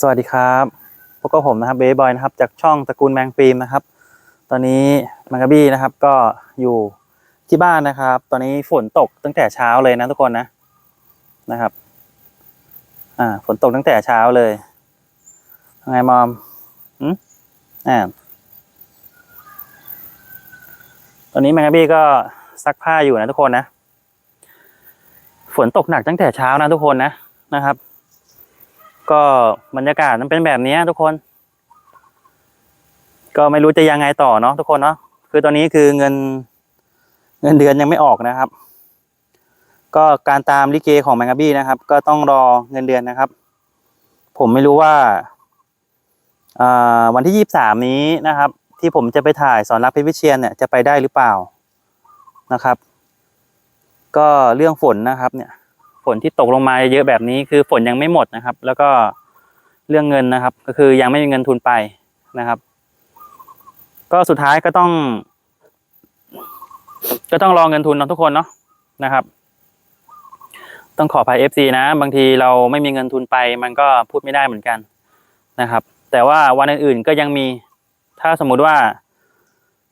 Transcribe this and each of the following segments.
สวัสดีครับพวกบผมนะครับเบย์บอยนะครับ จากช่องตระกูลแมงฟิล์มนะครับ ตอนนี้มังกะบี้นะครับก็อยู่ที่บ้านนะครับ ตอนนี้ฝนตกตั้งแต่เช้าเลยนะทุกคนนะนะครับ อ่า ฝนตกตั้งแต่เช้าเลยไงมอมอืมอ่าตอนนี้แมงกะบี้ก็ซักผ้าอยู่นะทุกคนนะ ฝนตกหนักตั้งแต่เช้านะทุกคนนะนะครับ ก็บรรยากาศมันเป็นแบบนี้ทุกคน ก็ไม่รู้จะยังไงต่อเนาะทุกคนเนาะคือตอนนี้คือเงิน เงินเดือนยังไม่ออกนะครับ ก็การตามลิเกของแมงกะบี้นะครับ ก็ต้องรอเงินเดือนนะครับ ผมไม่รู้ว่าวันที่ยี่สามนี้นะครับ ที่ผมจะไปถ่ายสอนรักเพชรวิเชียนเนี่ยจะไปได้หรือเปล่านะครับ ก็เรื่องฝนนะครับเนี่ย ฝนที่ตกลงมาเยอะแบบนี้คือฝนยังไม่หมดนะครับ แล้วก็เรื่องเงินนะครับ ก็คือยังไม่มีเงินทุนไปนะครับ ก็สุดท้ายก็ต้อง ก็ต้องรอเงินทุนเนาะทุกคนเนาะนะครับ ต้องขอภัย FC นะ บางทีเราไม่มีเงินทุนไป มันก็พูดไม่ได้เหมือนกันนะครับ แต่ว่าวันอื่นๆก็ยังมีถ้าสมมุติว่า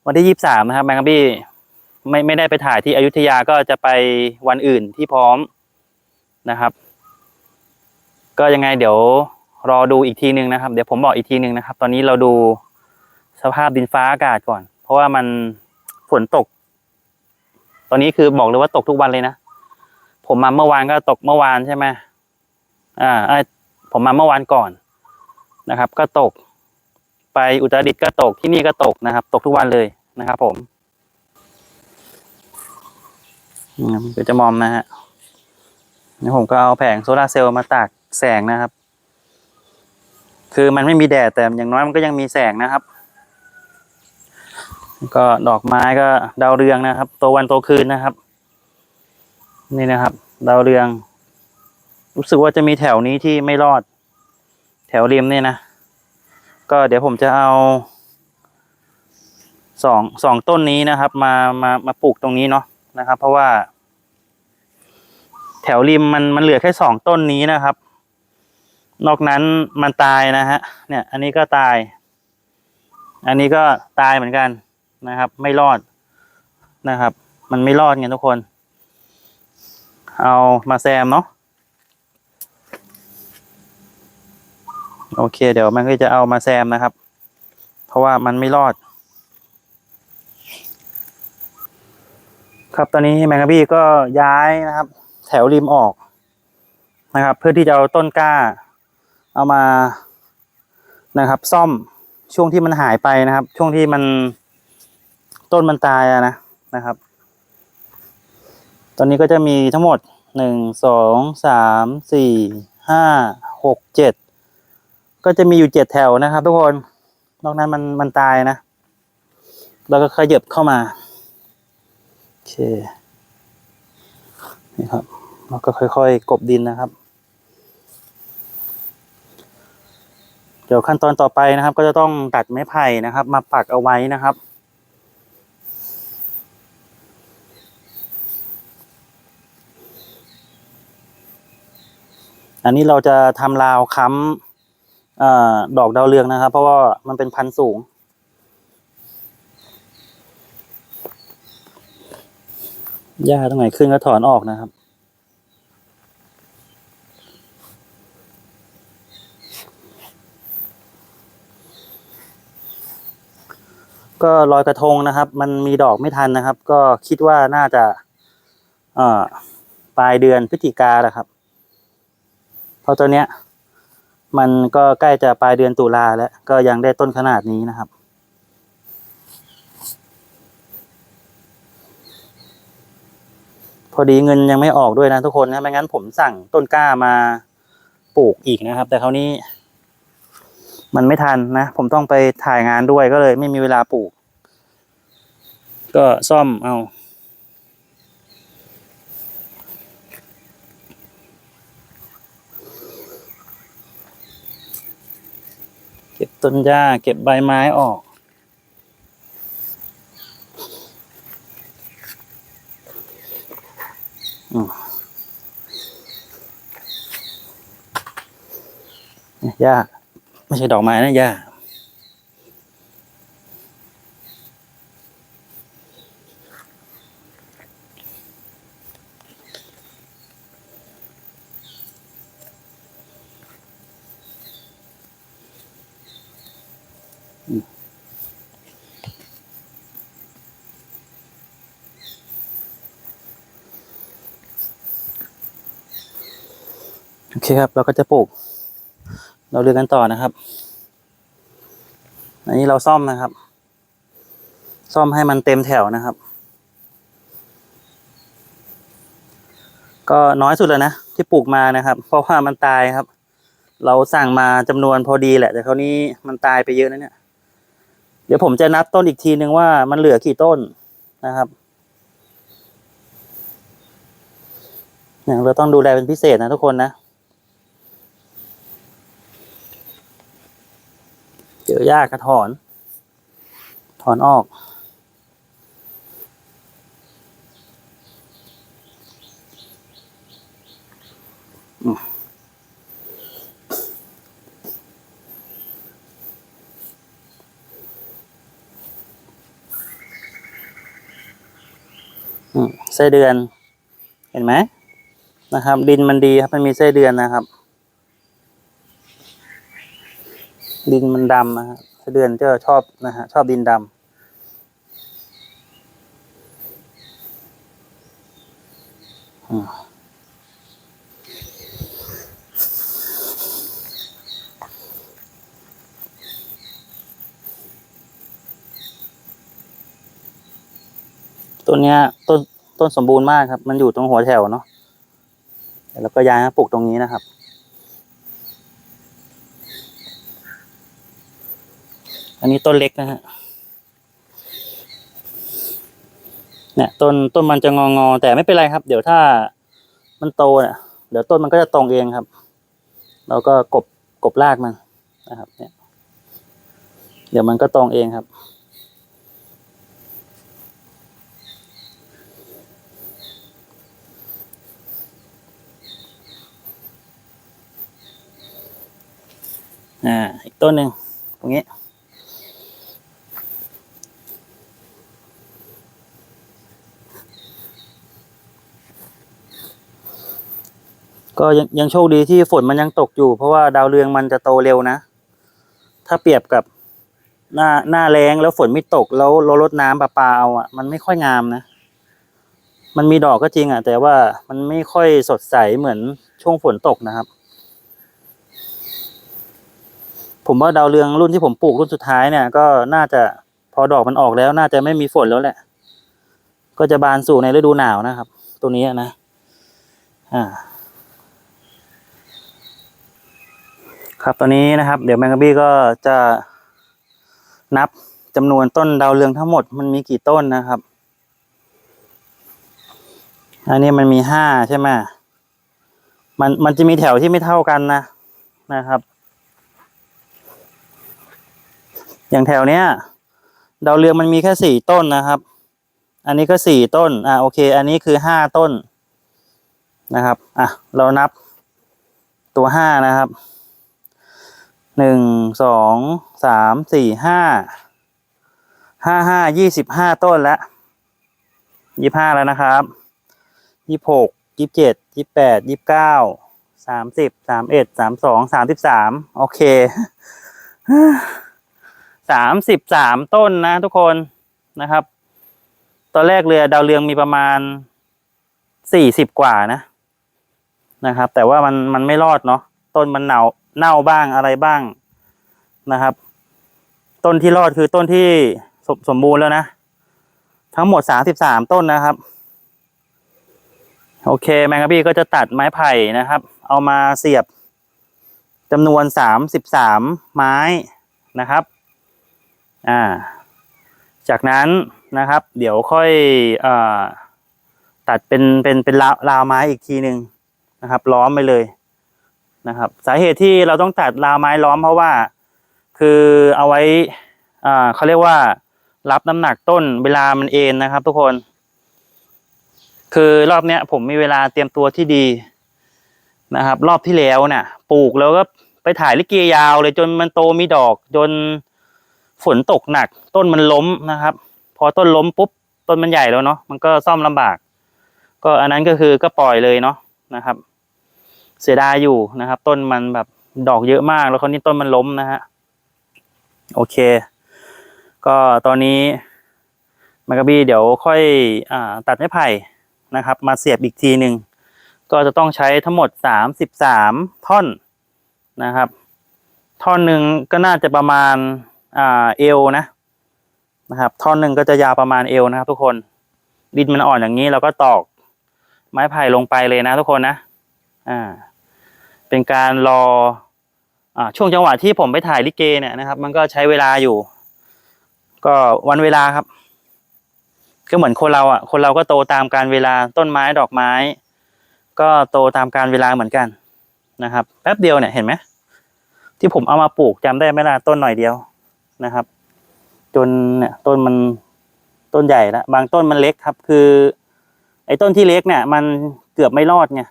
วันที่ยี่สามนะครับแมงกบี้ไม่ไม่ได้ไปถ่ายที่อยุธยาก็จะไปวันอื่นที่พร้อม นะครับ ก็ยังไงเดี๋ยวรอดูอีกทีหนึ่งนะครับ เดี๋ยวผมบอกอีกทีหนึ่งนะครับ ตอนนี้เราดูสภาพดินฟ้าอากาศก่อน เพราะว่ามันฝนตก ตอนนี้คือบอกเลยว่าตกทุกวันเลยนะ ผมมาเมื่อวานก็ตกเมื่อวานใช่ไหมอ่าผมมาเมื่อวานก่อนนะครับ ก็ตก ไปอุตรดิตถ์ก็ตกที่นี่ก็ตกนะครับ ตกทุกวันเลยนะครับ ผมมเดี๋ยวจะมอมนะฮะ นี่ผมก็เอาแผงโซลาร์เซลล์มาตากแสงนะครับ คือมันไม่มีแดดแต่อย่างน้อยมันก็ยังมีแสงนะครับ ก็ดอกไม้ก็ดาวเรืองนะครับโตววันโตคืนนะครับ นี่นะครับ ดาวเรือง รู้สึกว่าจะมีแถวนี้ที่ไม่รอด แถวริมเนี่ยนะ ก็เดี๋ยวผมจะเอาสองสองต้นนี้นะครับ มามามาปลูกตรงนี้เนาะนะครับ เพราะว่า แถวริมมันมันเหลือแค่สองต้นนี้นะครับ นอกนั้นมันตายนะฮะ เนี่ย อันนี้ก็ตาย อันนี้ก็ตายเหมือนกันนะครับ ไม่รอดนะครับ มันไม่รอดไงทุกคน เอามาแซมเนาะโอเค เดี๋ยวมันก็จะเอามาแซมนะครับ เพราะว่ามันไม่รอด ครับตอนนี้แมงกะบี้ก็ย้ายนะครับ ถวริมออกนะครับ เพื่อที่จะเอาต้นกล้า เอามานะครับ ซ่อมช่วงที่มันหายไปนะครับ ช่วงที่มันต้นมันตายอะนะนะครับ ตอนนี้ก็จะมีทั้งหมดหนึ่งสองสามสี่ห้าหกเจ็ดก็จะมีอยู่เจ็ดแถวนะครับ ทุกคนนอกนั้นมันมันตายนะแล้วก็ขยับเข้ามาโอเคนี่ครับ แล้วก็ค่อยๆ กบดินนะครับ เดี๋ยวขั้นตอนต่อไปนะครับ ก็จะต้องตัดไม้ไผ่นะครับ มาปักเอาไว้นะครับอันนี้เราจะทำราวค้ำอดอกดาวเรืองนะครับ เพราะว่ามันเป็นพันธุ์สูง หญ้าตรงไหนขึ้นก็ถอนออกนะครับ ก็ลอยกระทงนะครับ มันมีดอกไม่ทันนะครับ ก็คิดว่าน่าจะเอ่อปลายเดือนพฤศจิกาแหละครับ เพราะตัวเนี้ย มันก็ใกล้จะปลายเดือนตุลาแล้ว ก็ยังได้ต้นขนาดนี้นะครับ พอดีเงินยังไม่ออกด้วยนะทุกคนนะไม่งั้นผมสั่งต้นกล้ามาปลูกอีกนะครับ แต่คราวนี้ มันไม่ทันนะ ผมต้องไปถ่ายงานด้วยก็เลยไม่มีเวลาปลูก ก็ซ่อมเอาเก็บต้นหญ้าเก็บใบไม้ออกเนี่ยหญ้า ไม่ใช่ดอกไม้นะย่าโอเคครับ เราก็จะปลูก เราเรือกันต่อนะครับ อันนี้เราซ่อมนะครับ ซ่อมให้มันเต็มแถวนะครับ ก็น้อยสุดแล้วนะที่ปลูกมานะครับ เพราะว่ามันตายครับ เราสั่งมาจำนวนพอดีแหละ แต่คราวนี้มันตายไปเยอะนะเนี่ย เดี๋ยวผมจะนับต้นอีกทีนึงว่ามันเหลือกี่ต้นนะครับเนี่ยเราต้องดูแลเป็นพิเศษนะทุกคนนะ เจ อหญ้ากระถอน ถอนออกอืมอืมไส้เดือน เห็นไหมนะครับ ดินมันดีครับ มันมีไส้เดือนนะครับ ดินมันดำนะฮะไส้เดือนจะชอบนะฮะชอบดินดำต้นเนี้ยต้นต้นสมบูรณ์มากครับ มันอยู่ตรงหัวแถวเนาะแล้วก็ย้ายมาปลูกตรงนี้นะครับ อันนี้ต้นเล็กนะฮะเนี่ยต้นต้นมันจะงองอแต่ไม่เป็นไรครับ เดี๋ยวถ้ามันโตเนี่ยเดี๋ยวต้นมันก็จะตรงเองครับ เราก็กบกบรากมันนะครับ เนี่ย เดี๋ยวมันก็ตรงเองครับ อ่าอีกต้นหนึ่งตรงนี้ ก็ยังยังโชคดีที่ฝนมันยังตกอยู่ เพราะว่าดาวเรืองมันจะโตเร็วนะ ถ้าเปรียบกับหน้าหน้าแรงแล้วฝนไม่ตกแล้วเราลดน้ำประปาเอาอะ มันไม่ค่อยงามนะ มันมีดอกก็จริงอะ แต่ว่ามันไม่ค่อยสดใสเหมือนช่วงฝนตกนะครับ ผมว่าดาวเรืองรุ่นที่ผมปลูกรุ่นสุดท้ายเนี่ย ก็น่าจะพอดอกมันออกแล้ว น่าจะไม่มีฝนแล้วแหละ ก็จะบานสู่ในฤดูหนาวนะครับ ตัวนี้นะ อ่า ครับตอนนี้นะครับ เดี๋ยวแมงกะบี้ก็จะนับจำนวนต้นดาวเรืองทั้งหมดมันมีกี่ต้นนะครับ อันนี้มันมีห้าใช่ไหมมันมันจะมีแถวที่ไม่เท่ากันนะนะครับ อย่างแถวเนี้ยดาวเรืองมันมีแค่สี่ต้นนะครับ อันนี้ก็สี่ต้น อ่าโอเค อันนี้คือห้าต้นนะครับ อะ เรานับตัวห้านะครับ หนึ่งสองสามสี่ห้าห้าห้ายี่สิบห้าต้นแล้วยี่ห้าแล้วนะครับยี่หกยี่เจ็ดยี่แปดยี่เก้าสามสิบสามเอ็ดสามสองสามสิบสามโอเคสามสิบสามต้นนะทุกคนนะครับ ตอนแรกเรือดาวเรืองมีประมาณสี่สิบกว่านะนะครับ แต่ว่ามันมันไม่รอดเนาะต้นมันเน่า เน่าบ้างอะไรบ้างนะครับ ต้นที่รอดคือต้นที่สมสมบูรณ์แล้วนะ ทั้งหมดสามสิบสามต้นนะครับ โอเคแมงกะบี้ก็จะตัดไม้ไผ่นะครับ เอามาเสียบจำนวนสามสิบสามไม้นะครับอ่าจากนั้นนะครับ เดี๋ยวค่อยเอ่อตัดเป็นเป็นเป็นราวราวไม้อีกทีหนึ่งนะครับ ล้อมไปเลย นะครับ สาเหตุที่เราต้องตัดราวไม้ล้อมเพราะว่า คือเอาไว้อ่าเขาเรียกว่า รับน้ำหนักต้นเวลามันเอ็นนะครับ ทุกคน คือรอบเนี้ย ผมมีเวลาเตรียมตัวที่ดีนะครับ รอบที่แล้วเนี่ย ปลูกแล้วก็ไปถ่ายลิเกยาวเลยจนมันโตมีดอกจนฝนตกหนัก ต้นมันล้มนะครับ พอต้นล้มปุ๊บต้นมันใหญ่แล้วเนาะมันก็ซ่อมลำบาก ก็อันนั้นก็คือก็ปล่อยเลยเนาะนะครับ เสียดายอยู่นะครับ ต้นมันแบบดอกเยอะมาก แล้วคราวนี้ต้นมันล้มนะฮะโอเค ก็ตอนนี้แมกกาบี้เดี๋ยวค่อยอตัดไม้ไผ่นะครับ มาเสียบอีกทีหนึ่งก็จะต้องใช้ทั้งหมดสามสิบสามท่อนนะครับ ท่อนหนึ่งก็น่าจะประมาณอเอวนะนะครับ ท่อนหนึ่งก็จะยาวประมาณเอวนะครับ ทุกคนดินมันอ่อนอย่างนี้เราก็ตอกไม้ไผ่ลงไปเลยนะทุกคนนะ อ่า เป็นการรออช่วงจังหวะที่ผมไปถ่ายลิเกเนี่ยนะครับ มันก็ใช้เวลาอยู่ ก็วันเวลาครับ ก็เหมือนคนเราอะ คนเราก็โตตามการเวลาต้นไม้ดอกไม้ ก็โตตามการเวลาเหมือนกันนะครับ แป๊บเดียวเนี่ยเห็นไหมที่ผมเอามาปลูกจำได้ไหมล่ะต้นหน่อยเดียวนะครับ จนเนี่ยต้นมันต้นใหญ่แล้วบางต้นมันเล็กครับ คือ ไอ้ต้นที่เล็กเนี่ย มันเกือบไม่รอดไง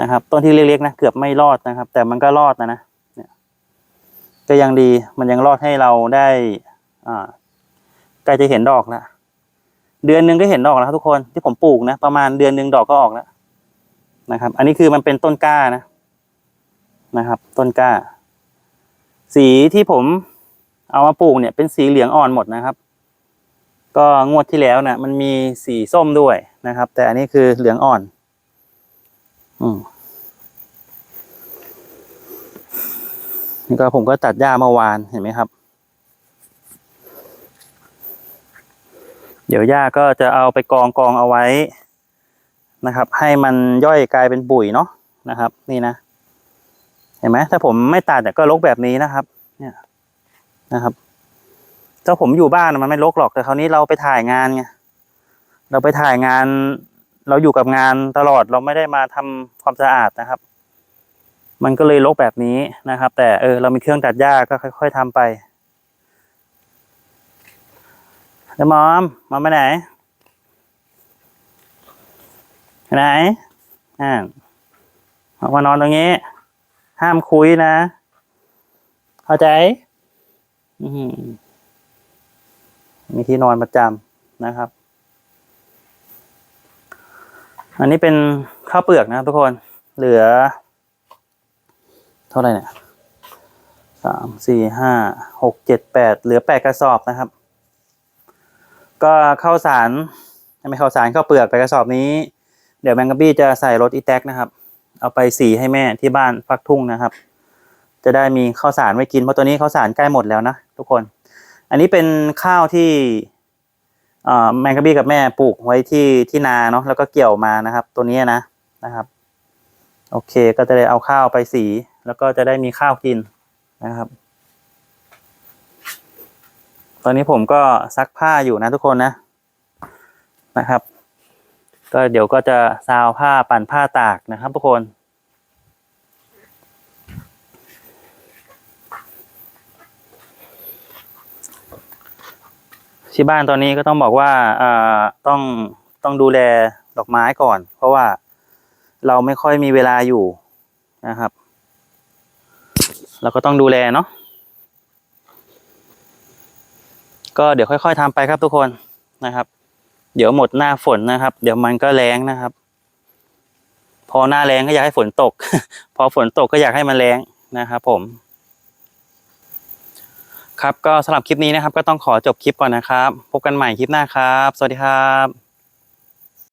นะครับ ต้นที่เล็กๆนะเกือบไม่รอดนะครับ แต่มันก็รอดนะนะเนี่ยก็ยังดีมันยังรอดให้เราได้อ่าใกล้จะเห็นดอกแล้วเดือนหนึ่งก็เห็นดอกแล้วทุกคนที่ผมปลูกนะประมาณเดือนหนึ่งดอกก็ออกแล้วนะครับ อันนี้คือมันเป็นต้นกล้านะนะครับ ต้นกล้า สีที่ผมเอามาปลูกเนี่ยเป็นสีเหลืองอ่อนหมดนะครับ ก็งวดที่แล้วนะมันมีสีส้มด้วยนะครับ แต่อันนี้คือเหลืองอ่อน นี่ก็ผมก็ตัดหญ้าเมื่อวานเห็นไหมครับ เดี๋ยวหญ้าก็จะเอาไปกองกองเอาไว้นะครับ ให้มันย่อยกลายเป็นปุ๋ยเนาะนะครับ นี่นะ เห็นไหมถ้าผมไม่ตัดก็รกแบบนี้นะครับ เนี่ยนะครับถ้าผมอยู่บ้านมันไม่รกหรอกแต่คราวนี้เราไปถ่ายงานไงเราไปถ่ายงาน เราอยู่กับงานตลอดเราไม่ได้มาทำความสะอาดนะครับ มันก็เลยรกแบบนี้นะครับ แต่เออเรามีเครื่องตัดหญ้าก็ค่อย ๆทำไปเดี๋ยวมอมมอมไปไหนไหนอ่าออกมานอนตรงนี้ ห้ามคุยนะ เข้าใจอืมีที่นอนประจำนะครับ อันนี้เป็นข้าวเปลือกนะครับทุกคน เหลือ เท่าไหร่เนี่ยสามสี่ห้าหกเจ็ดแปดเหลือแปดกระสอบนะครับ ก็ข้าวสารไม่ข้าวสารข้าวเปลือกแปดกระสอบนี้ เดี๋ยวแมงกะบี้จะใส่รถอีแท็กนะครับ เอาไปสีให้แม่ที่บ้านฟักทุ่งนะครับ จะได้มีข้าวสารไว้กินเพราะตัวนี้ข้าวสารใกล้หมดแล้วนะทุกคน อันนี้เป็นข้าวที่ แมงกะบี้กับแม่ปลูกไว้ที่ที่นาเนาะแล้วก็เกี่ยวมานะครับ ตัวนี้นะนะครับ โอเคก็จะได้เอาข้าวไปสี แล้วก็จะได้มีข้าวกินนะครับ ตอนนี้ผมก็ซักผ้าอยู่นะทุกคนนะนะครับ ก็เดี๋ยวก็จะซาวผ้าปั่นผ้าตากนะครับทุกคน ที่บ้านตอนนี้ก็ต้องบอกว่าต้องต้องดูแลดอกไม้ก่อน เพราะว่าเราไม่ค่อยมีเวลาอยู่นะครับ เราก็ต้องดูแลเนาะก็เดี๋ยวค่อย ๆทำไปครับทุกคนนะครับ เดี๋ยวหมดหน้าฝนนะครับ เดี๋ยวมันก็แรงนะครับ พอหน้าแรงก็อยากให้ฝนตก พอฝนตกก็อยากให้มันแรงนะครับผม ครับก็สำหรับคลิปนี้นะครับก็ต้องขอจบคลิปก่อนนะครับ พบกันใหม่คลิปหน้าครับ สวัสดีครับ